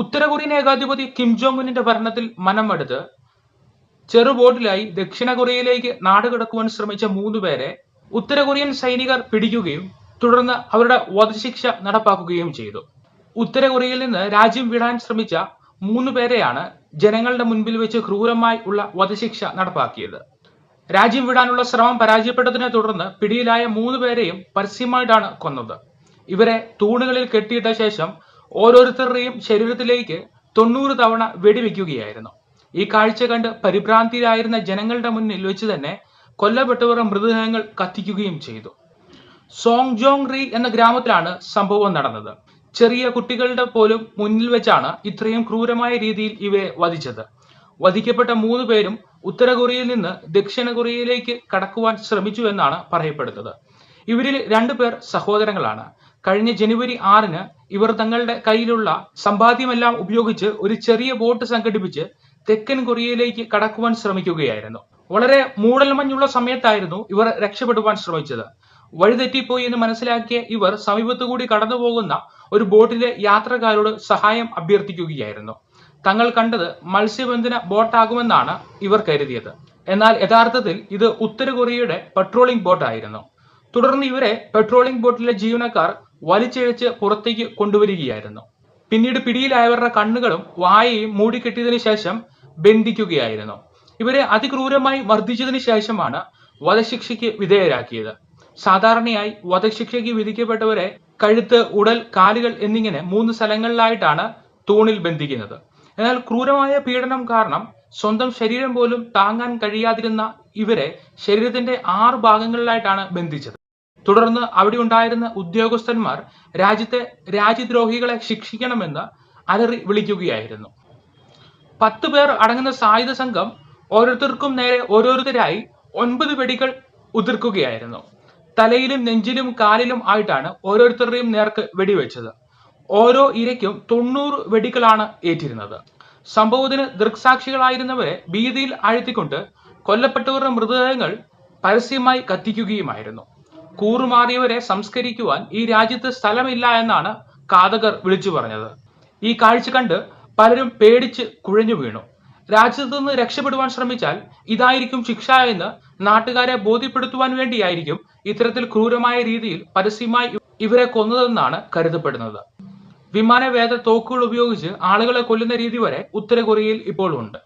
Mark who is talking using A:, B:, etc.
A: ഉത്തര Korean ഏകാധിപതി Kim Jong ഉന്നിന്റെ ഭരണത്തിൽ മനമെടുത്ത് ചെറു ബോട്ടിലായി ദക്ഷിണ കൊറിയയിലേക്ക് നാടുകടക്കുവാൻ ശ്രമിച്ച മൂന്ന് പേരെ ഉത്തര കൊറിയൻ സൈനികർ പിടിക്കുകയും തുടർന്ന് അവരുടെ വധശിക്ഷ നടപ്പാക്കുകയും ചെയ്തു. ഉത്തര കൊറിയയിൽ നിന്ന് രാജ്യം വിടാൻ ശ്രമിച്ച മൂന്ന് പേരെയാണ് ജനങ്ങളുടെ മുൻപിൽ വെച്ച് ക്രൂരമായി ഉള്ള വധശിക്ഷ നടപ്പാക്കിയത്. രാജ്യം വിടാനുള്ള ശ്രമം പരാജയപ്പെട്ടതിനെ തുടർന്ന് പിടിയിലായ മൂന്ന് പേരെയും പരസ്യമായിട്ടാണ് കൊന്നത്. ഇവരെ തൂണുകളിൽ കെട്ടിയിട്ട ശേഷം ഓരോരുത്തരുടെയും ശരീരത്തിലേക്ക് തൊണ്ണൂറ് തവണ വെടിവെക്കുകയായിരുന്നു. ഈ കാഴ്ച കണ്ട് പരിഭ്രാന്തിയിലായിരുന്ന ജനങ്ങളുടെ മുന്നിൽ വെച്ച് തന്നെ കൊല്ലപ്പെട്ടവരുടെ മൃതദേഹങ്ങൾ കത്തിക്കുകയും ചെയ്തു. സോങ് ജോങ് റീ എന്ന ഗ്രാമത്തിലാണ് സംഭവം നടന്നത്. ചെറിയ കുട്ടികളുടെ പോലും മുന്നിൽ വെച്ചാണ് ഇത്രയും ക്രൂരമായ രീതിയിൽ ഇവരെ വധിച്ചത്. വധിക്കപ്പെട്ട മൂന്ന് പേരും ഉത്തര കൊറിയയിൽ നിന്ന് ദക്ഷിണ കൊറിയയിലേക്ക് കടക്കുവാൻ ശ്രമിച്ചു എന്നാണ് പറയപ്പെടുന്നത്. ഇവരിൽ രണ്ടു പേർ സഹോദരങ്ങളാണ്. കഴിഞ്ഞ ജനുവരി ആറിന് ഇവർ തങ്ങളുടെ കയ്യിലുള്ള സമ്പാദ്യമെല്ലാം ഉപയോഗിച്ച് ഒരു ചെറിയ ബോട്ട് സംഘടിപ്പിച്ച് തെക്കൻ കൊറിയയിലേക്ക് കടക്കുവാൻ ശ്രമിക്കുകയായിരുന്നു. വളരെ മൂടൽമഞ്ഞുള്ള സമയത്തായിരുന്നു ഇവർ രക്ഷപ്പെടുവാൻ ശ്രമിച്ചത്. വഴിതെറ്റിപ്പോയി എന്ന് മനസ്സിലാക്കിയ ഇവർ സമീപത്തുകൂടി കടന്നു പോകുന്ന ഒരു ബോട്ടിലെ യാത്രക്കാരോട് സഹായം അഭ്യർത്ഥിക്കുകയായിരുന്നു. തങ്ങൾ കണ്ടത് മത്സ്യബന്ധന ബോട്ടാകുമെന്നാണ് ഇവർ കരുതിയത്. എന്നാൽ യഥാർത്ഥത്തിൽ ഇത് ഉത്തര കൊറിയയുടെ പെട്രോളിംഗ് ബോട്ടായിരുന്നു തുടർന്ന് ഇവരെ പെട്രോളിംഗ് ബോട്ടിലെ ജീവനക്കാർ വലിച്ചിഴച്ച് പുറത്തേക്ക് കൊണ്ടുവരികയായിരുന്നു. പിന്നീട് പിടിയിലായവരുടെ കണ്ണുകളും വായയും മൂടിക്കെട്ടിയതിനു ശേഷം ബന്ധിക്കുകയായിരുന്നു. ഇവരെ അതിക്രൂരമായി മർദ്ദിച്ചതിനു ശേഷമാണ് വധശിക്ഷയ്ക്ക് വിധേയരാക്കിയത്. സാധാരണയായി വധശിക്ഷയ്ക്ക് വിധിക്കപ്പെട്ടവരെ കഴുത്ത് ഉടൽ കാലുകൾ എന്നിങ്ങനെ മൂന്ന് സ്ഥലങ്ങളിലായിട്ടാണ് തൂണിൽ ബന്ധിക്കുന്നത്. എന്നാൽ ക്രൂരമായ പീഡനം കാരണം സ്വന്തം ശരീരം പോലും താങ്ങാൻ കഴിയാതിരുന്ന ഇവരെ ശരീരത്തിന്റെ ആറ് ഭാഗങ്ങളിലായിട്ടാണ് ബന്ധിച്ചത്. തുടർന്ന് അവിടെ ഉണ്ടായിരുന്ന ഉദ്യോഗസ്ഥന്മാർ രാജ്യത്തെ രാജ്യദ്രോഹികളെ ശിക്ഷിക്കണമെന്ന് അലറി വിളിക്കുകയായിരുന്നു. പത്ത് പേർ അടങ്ങുന്ന സായുധ സംഘം ഓരോരുത്തർക്കും നേരെ ഓരോരുത്തരായി ഒൻപത് വെടികൾ ഉതിർക്കുകയായിരുന്നു. തലയിലും നെഞ്ചിലും കാലിലും ആയിട്ടാണ് ഓരോരുത്തരുടെയും നേർക്ക് വെടിവെച്ചത്. ഓരോ ഇരയ്ക്കും തൊണ്ണൂറ് വെടികളാണ് ഏറ്റിരുന്നത്. സംഭവത്തിന് ദൃക്സാക്ഷികളായിരുന്നവരെ ഭീതിയിൽ ആഴ്ത്തിക്കൊണ്ട് കൊല്ലപ്പെട്ടവരുടെ മൃതദേഹങ്ങൾ പരസ്യമായി കത്തിക്കുകയുമായിരുന്നു. കൂറുമാറിയവരെ സംസ്കരിക്കുവാൻ ഈ രാജ്യത്ത് സ്ഥലമില്ല എന്നാണ് കാതകർ വിളിച്ചു പറഞ്ഞത്. ഈ കാഴ്ച കണ്ട് പലരും പേടിച്ച് കുഴഞ്ഞു വീണു. രാജ്യത്തു നിന്ന് രക്ഷപ്പെടുവാൻ ശ്രമിച്ചാൽ ഇതായിരിക്കും ശിക്ഷ എന്ന് നാട്ടുകാരെ ബോധ്യപ്പെടുത്തുവാൻ വേണ്ടിയായിരിക്കും ഇത്തരത്തിൽ ക്രൂരമായ രീതിയിൽ പരസ്യമായി ഇവരെ കൊന്നതെന്നാണ് കരുതപ്പെടുന്നത്. വിമാനവേദ തോക്കുകൾ ഉപയോഗിച്ച് ആളുകളെ കൊല്ലുന്ന രീതി വരെ ഉത്തര കൊറിയയിൽ ഇപ്പോൾ ഉണ്ട്.